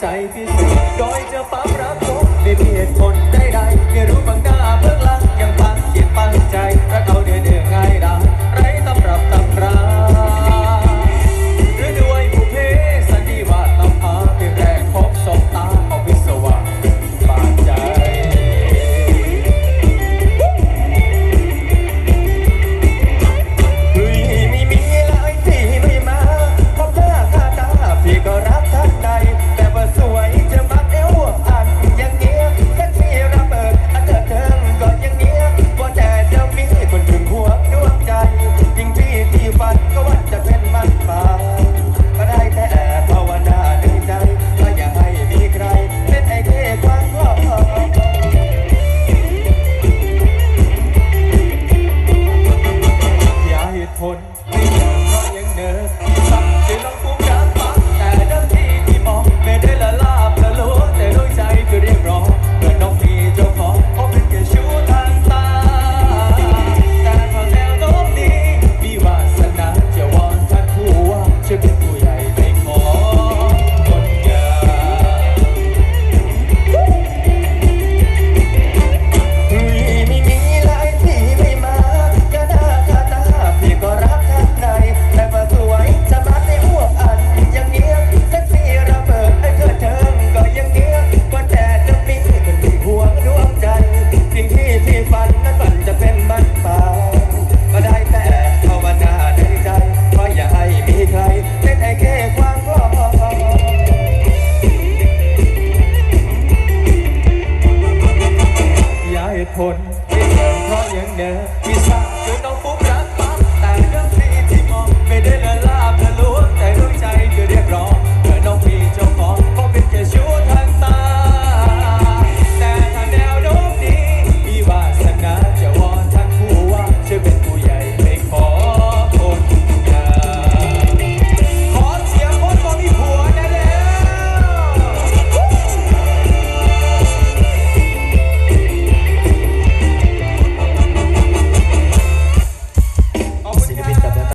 ใจที่สุดโดยจะไป คนที่เพราะยังเดิมที่สาง